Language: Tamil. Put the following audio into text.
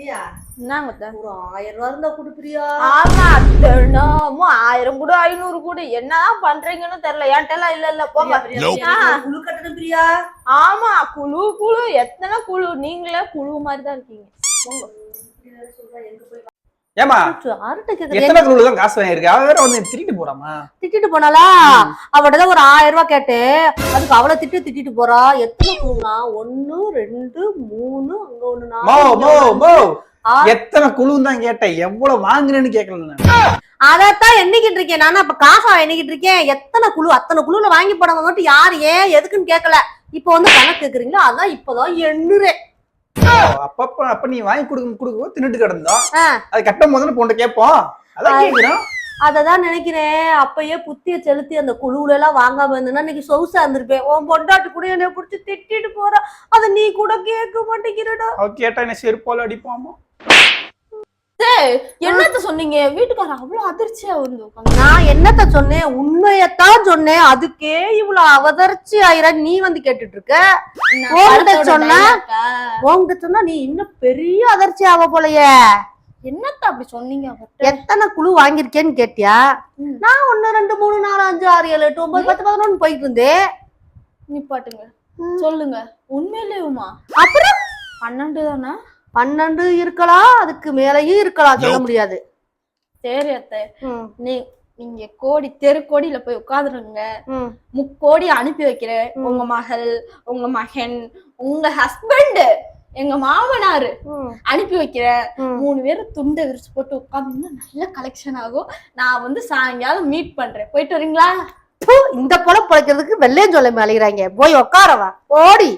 ஒரு ஆயிரம் ரூபா இருந்தா கொடு பிரியா ஆமா தினமும் ஆயிரம் கூட ஐநூறு கூட. என்னதான் பண்றீங்கன்னு தெரியல. என்கிட்ட இல்ல இல்ல. போங்க. குழு கட்டணும் பிரியா? ஆமா குழு குழு. எத்தனை குழு? நீங்களே குழு மாதிரி தான் இருக்கீங்க. போங்க. கேக்குறீங்க எத்தனை குழுல தான் காசு வாங்கியிருக்கு? அவ வேற வந்து திருட்டு போறாமா திட்டிட்டு போனாலா அவட்டதான் ஒரு ஆயிரம் ரூபாய் கேட்டேன் அதுக்கு அவளை திட்டு திட்டிட்டு போறா. எத்தனை குழுனா? ஒண்ணு ரெண்டு மூணு அங்க ஒண்ணு மோ மோ மோ. எத்தனை தான் கேட்டேன். எவ்வளவு வாங்குறேன்னு கேட்கல. அதத்தான் எண்ணிக்கிட்டு இருக்கேன். நானும் அப்ப காசா எண்ணிக்கிட்டு இருக்கேன். எத்தனை குழு அத்தனை குழுல வாங்கி போனவங்க மட்டும் யாரு ஏன் எதுக்குன்னு கேட்கல இப்ப வந்து கணக்கு கேக்குறீங்களா? அதான் இப்பதான் எண்ணுறேன். அப்பப்ப அப்ப நீ வாங்கி கொடுக்க கொடுக்க தின்னுட்டு கிடந்தோம். அது கட்டும் போது பொண்ணு கேட்போம். அதான் கேக்குறோம். அததான் நினைக்கிறேன். அப்பயே புத்திய செலுத்தி அந்த குழுவுல எல்லாம் வாங்காம இருந்தேன்னா இன்னைக்கு சொகுசா இருந்திருப்பேன். உன் பொண்டாட்டி கூட என்னை பிடிச்சி திட்டிட்டு போறா. அத நீ கூட கேட்க மாட்டேங்கிறடா. அவ கேட்டா என்ன செருப்பால அடிப்பாமா? என்னத்த சொன்னீங்க? வீட்டுக்காரர் அவ்வளவு அதிர்ச்சியா வந்து. நான் என்னத்த சொன்னேன்? உண்மையத்தான் சொன்னேன். அதுக்கே இவ்வளவு அவதர்ச்சி ஆயிர நீ வந்து கேட்டுட்டு இருக்க படத்தோட சொன்னா? உன்கிட்ட சொன்னா நீ இன்னும் பெரிய அதிர்ச்சி ஆக போலயே. என்னத்த அப்படி சொன்னீங்க? எத்தனை குழு வாங்கியிருக்கேன்னு கேட்டியா. நான் ஒண்ணு ரெண்டு மூணு நாலு அஞ்சு ஆறு ஏழு எட்டு ஒன்பது பத்து பதினொன்னு போயிட்டு இருந்தேன். நிப்பாட்டுங்க. சொல்லுங்க. உண்மையிலேயுமா? அப்புறம்? பன்னெண்டு தானே? பன்னெண்டு இருக்கலாம் அதுக்கு மேலயும் இருக்கலாம் சொல்ல முடியாது. சரி அத்தை. நீ நீங்க கோடி தெரு கோடியில போய் உட்காந்துருங்க. முக்கோடி அனுப்பி வைக்கிறேன் உங்க மகள் உங்க மகன் உங்க ஹஸ்பண்ட் எங்க மாமனாரு அனுப்பி வைக்கிறேன். மூணு பேரும் துண்டை விரிச்சு போட்டு உட்காந்து நல்ல கலெக்ஷன் ஆகும். நான் வந்து சாயங்காலம் மீட் பண்றேன். போயிட்டு வரீங்களா? இந்த பொழப்பு பிழைக்கிறதுக்கு வெள்ளையும் சொல்ல அழிகிறாங்க போய் உட்காரவா? ஓடி